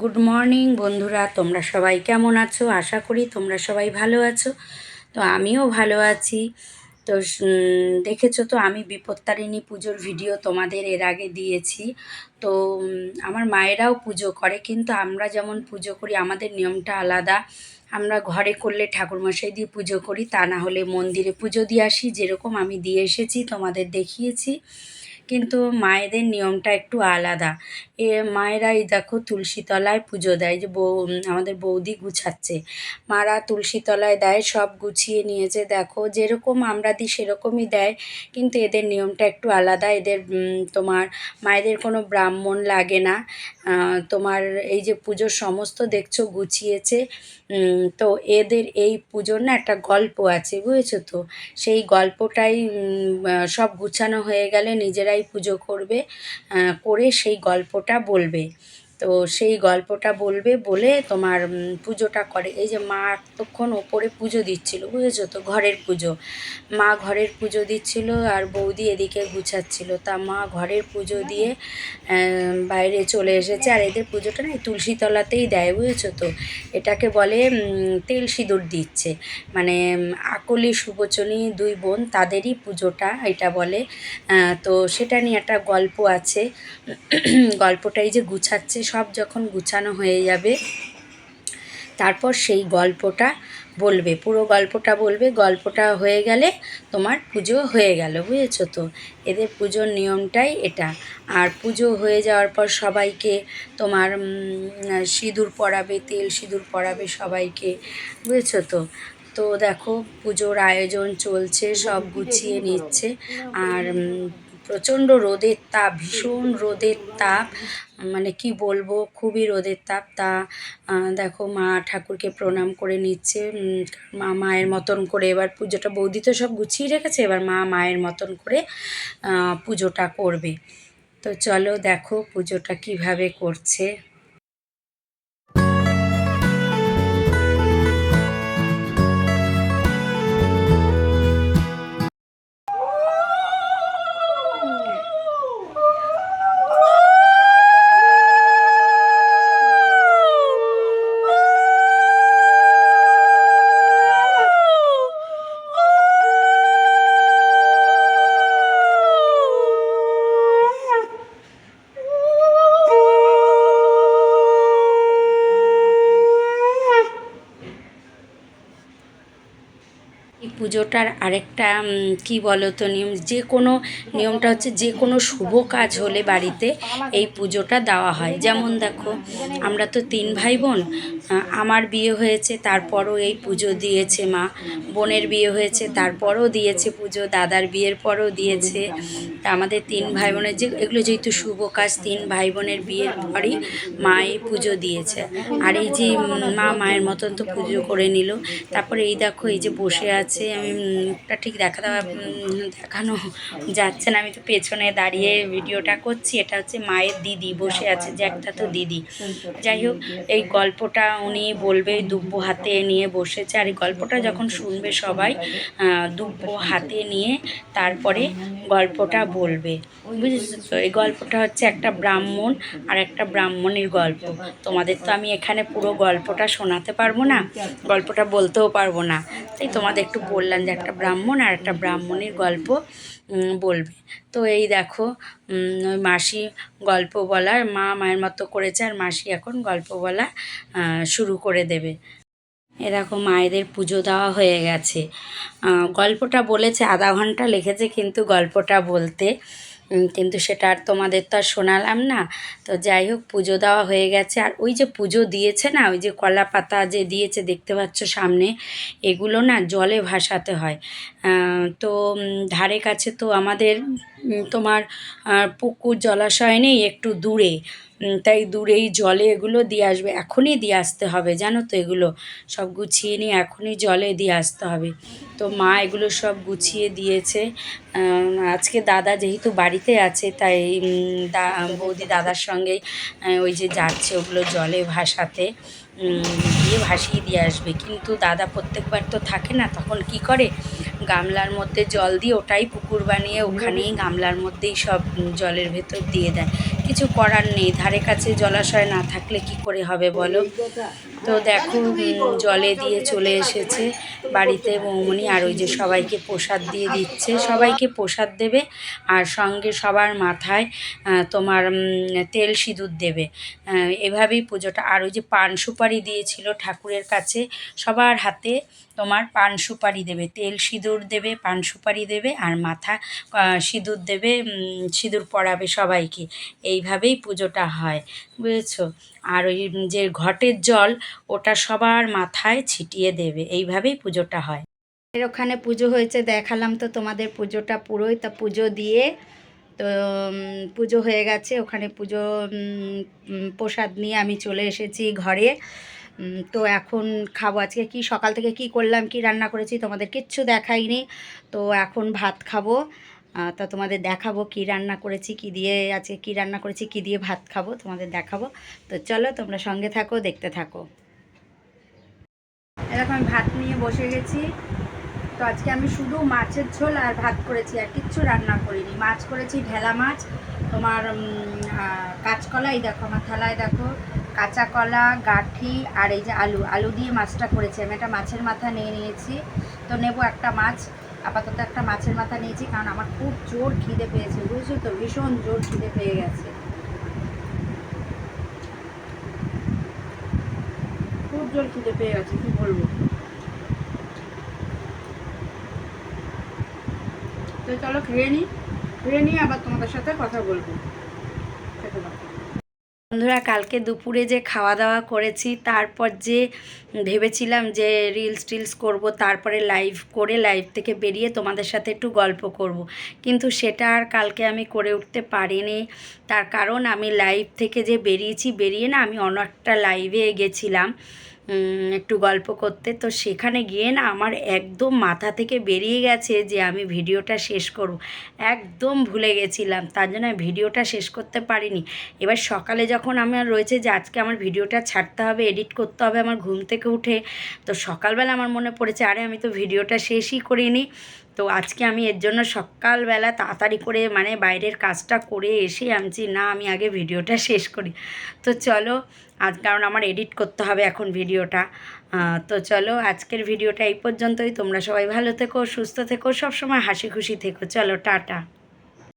Good morning বন্ধুরা, তোমরা সবাই কেমন আছো? আশা করি তোমরা সবাই ভালো আছো। তো আমিও ভালো আছি। তো দেখেছ তো, আমি বিপত্তারিণী পুজোর ভিডিও তোমাদের এর আগে দিয়েছি। তো আমার মায়েরাও পুজো করে, কিন্তু আমরা যেমন পুজো করি, আমাদের নিয়মটা আলাদা। আমরা ঘরে করলে ঠাকুরমশাই দিয়ে পুজো করি, তা না হলে মন্দিরে পুজো দিয়ে আসি, যেরকম আমি দিয়ে এসেছি, তোমাদের দেখিয়েছি। কিন্তু মায়েদের নিয়মটা একটু আলাদা। এ মায়েরা এই দেখো তুলসীতলায় পুজো দেয়, যে বউ, আমাদের বৌদি গুছাচ্ছে। মারা তুলসীতলায় দেয়, সব গুছিয়ে নিয়েছে। দেখো যেরকম আমরা দিই সেরকমই দেয়, কিন্তু এদের নিয়মটা একটু আলাদা। এদের তোমার মায়েদের কোনো ব্রাহ্মণ লাগে না। তোমার এই যে পুজোর সমস্ত দেখছ গুছিয়েছে। তো এদের এই পুজোর না একটা গল্প আছে, বুঝেছ তো? সেই গল্পটাই সব গুছানো হয়ে গেলে নিজেরাই পুজো করবে করে সেই গল্পটা বলবে। তো সেই গল্পটা বলবে বলে তোমার পুজোটা করে। এই যে মা এতক্ষণ ওপরে পুজো দিচ্ছিল, বুঝেছ তো? ঘরের পুজো। মা ঘরের পুজো দিচ্ছিল আর বৌদি এদিকে গুছাচ্ছিল। তা মা ঘরের পুজো দিয়ে বাইরে চলে এসেছে আর এদের পুজোটা না তুলসী তলাতেই দেয়, বুঝেছ তো? এটাকে বলে তেল সিঁদুর দিচ্ছে। মানে আকলি সুবচনী দুই বোন তাদেরই পুজোটা এটা বলে। তো সেটা নিয়ে একটা গল্প আছে। গল্পটাই যে গুছাচ্ছে সব যখন গুছানো হয়ে যাবে, তারপর সেই গল্পটা বলবে। পুরো গল্পটা বলবে, গল্পটা হয়ে গেলে তোমার পুজো হয়ে গেল, বুঝেছ তো? এদের পুজোর নিয়মটাই এটা। আর পুজো হয়ে যাওয়ার পর সবাইকে তোমার সিঁদুর পরাবে, তেল সিঁদুর পরাবে সবাইকে, বুঝেছ তো? তো দেখো পুজোর আয়োজন চলছে, সব গুছিয়ে নিচ্ছে। আর প্রচণ্ড রোদের তাপ, ভীষণ রোদের তাপ মানে কি বলব, খুবই রোদের তাপ। তা দেখো মা ঠাকুরকে প্রণাম করে নিচ্ছে মা মায়ের মতন করে এবার পুজোটা, বৌদি তো সব গুছিয়ে রেখেছে, এবার মা মায়ের মতন করে পুজোটা করবে। তো চলো দেখো পুজোটা কীভাবে করছে। পুজোটার আরেকটা কি বলো তো নিয়ম, যে কোনো নিয়মটা হচ্ছে যে কোনো শুভ কাজ হলে বাড়িতে এই পুজোটা দেওয়া হয়। যেমন দেখো, আমরা তো তিন ভাই বোন আমার বিয়ে হয়েছে, তারপরও এই পুজো দিয়েছে মা। বোনের বিয়ে হয়েছে, তারপরও দিয়েছে পুজো, দাদার বিয়ের পরও দিয়েছে। তা আমাদের তিন ভাই বোনের যে, এগুলো যেহেতু শুভ কাজ, তিন ভাই বোনের বিয়ের পরই মা এই পুজো দিয়েছে। আর এই যে মা মায়ের মতন তো পুজো করে নিল। তারপরে এই দেখো, এই যে বসে আছে মুখটা ঠিক দেখা দেওয়া দেখানো যাচ্ছে না। আমি তো পেছনে দাঁড়িয়ে ভিডিওটা করছি, এটা হচ্ছে মায়ের দিদি বসে আছে, যে একটা তো দিদি। যাই হোক, এই গল্পটা উনি বলবে দুব্বো হাতে নিয়ে বসেছে, আর এই গল্পটা যখন শুনবে সবাই দুব্বো হাতে নিয়ে তারপরে গল্পটা বলবে। বুঝেছ তো? এই গল্পটা হচ্ছে একটা ব্রাহ্মণ আর একটা ব্রাহ্মণের গল্প। তোমাদের তো আমি এখানে পুরো গল্পটা শোনাতে পারব না, গল্পটা বলতেও পারব না। তাই তোমাদের একটু বললাম যে একটা ব্রাহ্মণ আর একটা ব্রাহ্মণের গল্প বলবে। তো এই দেখো ওই মাসি গল্প বলার, মা মায়ের মতো করেছে আর মাসি এখন গল্প বলা শুরু করে দেবে। এরকম মায়েদের পুজো দেওয়া হয়ে গেছে। গল্পটা বলেছে, আধা ঘণ্টা লিখেছে কিন্তু গল্পটা বলতে কিন্তু সেটা আর তোমাদের তো আর শোনালাম না। তো যাই হোক, পুজো দেওয়া হয়ে গেছে। আর ওই যে পুজো দিয়েছে না, ওই যে কলা পাতা যে দিয়েছে, দেখতে পাচ্ছ সামনে, এগুলো না জলে ভাসাতে হয়। তো ধারে কাছে তো আমাদের তোমার পুকুর জলাশয় নেই, একটু দূরে। তাই দূরেই জলে এগুলো দিয়ে আসবে। এখনই দিয়ে আসতে হবে, জানো তো এগুলো। সব গুছিয়ে নিয়ে এখনই জলে দিয়ে আসতে হবে। তো মা এগুলো সব গুছিয়ে দিয়েছে। আজকে দাদা যেহেতু বাড়িতে আছে, তাই বৌদি দাদার সঙ্গেই ওই যে যাচ্ছে ওগুলো জলে ভাসাতে। দিয়ে ভাসিয়ে দিয়ে আসবে। কিন্তু দাদা প্রত্যেকবার তো থাকে না, তখন কি করে? গামলার মধ্যে জল দিয়ে ওটাই পুকুর বানিয়ে ওখানেই গামলার মধ্যেই সব জলের ভেতর দিয়ে দেয়। কিছু করার নেই, ধারে কাছে জলাশয় না থাকলে কি করে হবে বলো? তো দেখো জলে দিয়ে চলে এসেছে বাড়িতে বৌমনি আর ওই যে সবাইকে প্রসাদ দিয়ে দিচ্ছে। সবাইকে প্রসাদ দেবে আর সঙ্গে সবার মাথায় তোমার তেল সিঁদুর দেবে। এভাবেই পুজোটা। আর ওই যে পান সুপারি দিয়েছিল ঠাকুরের কাছে, সবার হাতে তোমার পান সুপারি দেবে, তেল সিঁদুর দেবে, পান সুপারি দেবে আর মাথা সিঁদুর দেবে সিঁদুর পরাবে সবাইকে। এইভাবেই পুজোটা হয়, বুঝেছ? আর ওই যে ঘটের জল, ওটা সবার মাথায় ছিটিয়ে দেবে, এইভাবেই পুজোটা হয়। এর ওখানে পুজো হয়েছে, দেখালাম তো তোমাদের পুজোটা পুরোই, তা পুজো দিয়ে, তো পুজো হয়ে গেছে। ওখানে পুজো প্রসাদ নিয়ে আমি চলে এসেছি ঘরে। তো এখন খাব। আজকে কি সকাল থেকে কি করলাম, কি রান্না করেছি তোমাদের কিচ্ছু দেখাইনি। তো এখন ভাত খাব। তা তোমাদের দেখাবো কি রান্না করেছি, কি দিয়ে আজকে কি রান্না করেছি, কি দিয়ে ভাত খাব তোমাদের দেখাবো। তো চলো তোমরা সঙ্গে থাকো, দেখতে থাকো। এরকম আমি ভাত নিয়ে বসে গেছি। তো আজকে আমি শুধু মাছের ঝোল আর ভাত করেছি আর কিচ্ছু রান্না করিনি। মাছ করেছি ঢেলা মাছ তোমার উম, আহ, কাঁচকলা এই দেখো আমার থালায় দেখো কাঁচা কলা গাঠি আর এই যে আলু আলু দিয়ে মাছটা করেছি। আমি একটা মাছের মাথা নিয়ে নিয়েছি। তো নেব একটা মাছ আপাতত একটা মাছের মাথা নিয়েছি কারণ আমার খুব জোর খিদে পেয়েছে বুঝছ তো? ভীষণ জোর খিদে পেয়ে গেছে। খুব জোর খিদে পেয়ে গেছে কি বলব? তো চলো খেয়ে নিই খেয়ে নিয়ে আবার তোমাদের সাথে কথা বলব। বন্ধুরা, কালকে দুপুরে যে খাওয়া দাওয়া করেছি, তারপর যে ভেবেছিলাম যে রিলস টিলস করব, তারপরে লাইভ করে লাইভ থেকে বেরিয়ে তোমাদের সাথে একটু গল্প করব। কিন্তু সেটা আর কালকে আমি করে উঠতে পারিনি। তার কারণ আমি লাইভ থেকে যে বেরিয়েছি, বেরিয়ে না আমি অন্য একটা লাইভে গেছিলাম। একটু গল্প করতে। তো সেখানে গিয়ে না আমার একদম মাথা থেকে বেরিয়ে গেছে যে আমি ভিডিওটা শেষ করব। একদম ভুলে গেছিলাম, তার জন্য আমি ভিডিওটা শেষ করতে পারিনি। এবার সকালে যখন আমার রয়েছে যে আজকে আমার ভিডিওটা ছাড়তে হবে, এডিট করতে হবে আমার ঘুম থেকে উঠে, তো সকালবেলা আমার মনে পড়েছে, আরে আমি তো ভিডিওটা শেষই করিনি। তো আজকে আমি এর জন্য সকালবেলা তাড়াতাড়ি করে মানে বাইরের কাজটা করে এসে আমছি না, আমি আগে ভিডিওটা শেষ করি। তো চলো, আজ কারণ আমার এডিট করতে হবে এখন ভিডিওটা। তো চলো, আজকের ভিডিওটা এই পর্যন্তই। তোমরা সবাই ভালো থেকো, সুস্থ থেকো, সবসময় হাসি খুশি থেকো। চলো, টাটা।